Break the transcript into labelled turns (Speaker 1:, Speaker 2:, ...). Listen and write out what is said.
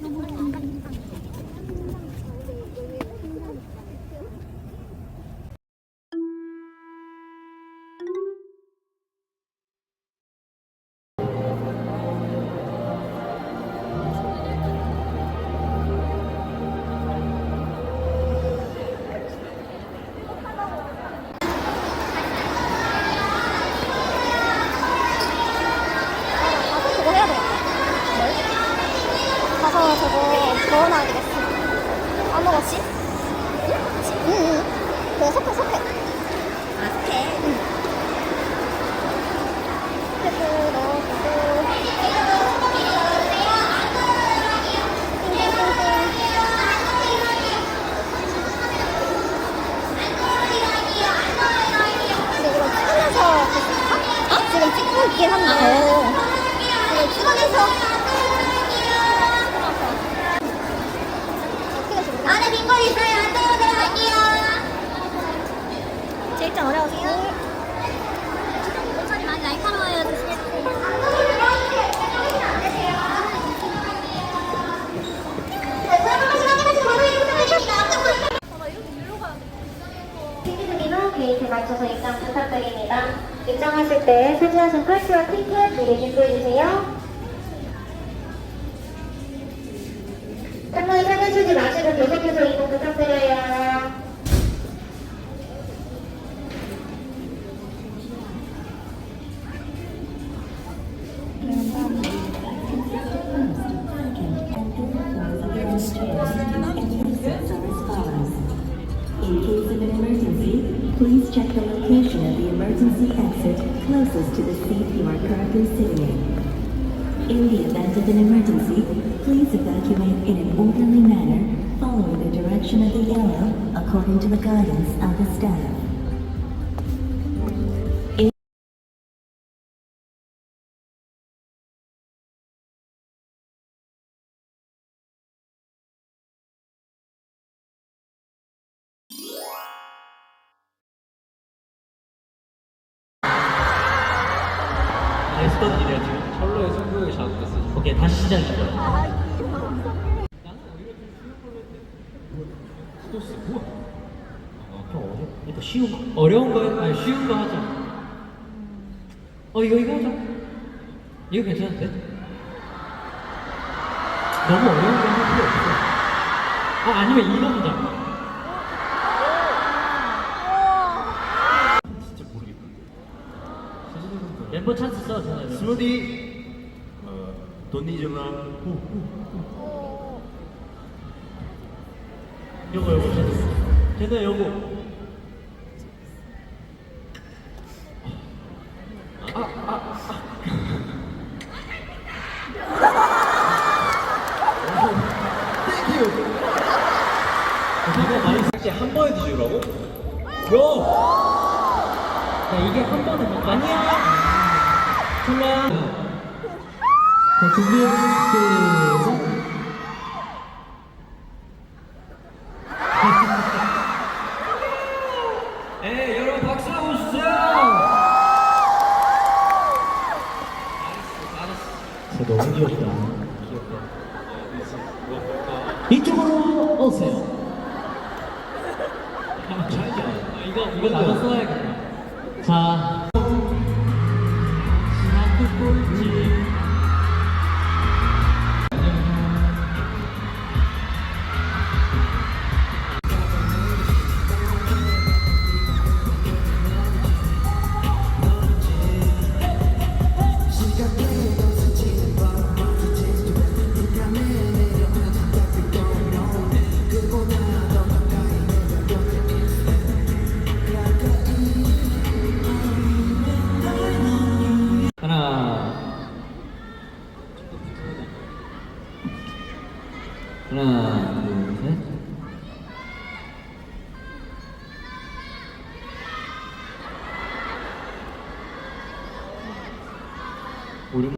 Speaker 1: 너무 넣어놔야 되겠어. 안 먹었지? 응? 응, 응. 그거 석회, 석회. 아, 석회? 응. 찍으면서 볼까? 어? 지금 찍고 있긴 한데. 이거 찍으면서. 안에 빈건 있어요. 안쪽으로 들어갈게요. 제일장 어려우세요? 옷차림 많이 날카로워요.
Speaker 2: 티켓으로 게이트 맞춰서 입장 부탁드립니다. 입장하실 때 소지하신 팔찌와 티켓 미리. 통로에 사진 쓰지 마시고 계속해서 이동 부탁드려요.
Speaker 3: Please check the location of the emergency exit closest to the seat you are currently sitting in. In the event of an emergency, please evacuate in an orderly manner, following the direction of the arrow according to the guidance of the staff.
Speaker 4: 다 했었던 일이야? 지금 철로의 자극됐어 지금. 오케이 다시 시작이죠 나는 오히려 좀 쉬운 걸로 했는데 스토스 뭐야 아 그럼 어려 그러니까 쉬운 거? 어려운 거 아니 쉬운 거 하자. 어 이거 이거 하자. 이거 괜찮은데? 너무 어려운 거 할 필요 없어. 아 아니면 이거 하자 진짜 모르겠다 멤버 찬스 써 전화면
Speaker 5: 스무디 어, 돈니즈마
Speaker 4: 요거 요거 제노 제노 요거? 내가 많이 쓸지 한 번에 뒤주라고? 요! 야 이게 한 번에 뭐 아니야 정말 자 준비 시작 에 여러분 박수 한번 주세요. 진짜 너무 귀엽다. 귀엽다. 이쪽으로 오세요. 아, 이거 이거 나도 써야겠다 자 오히려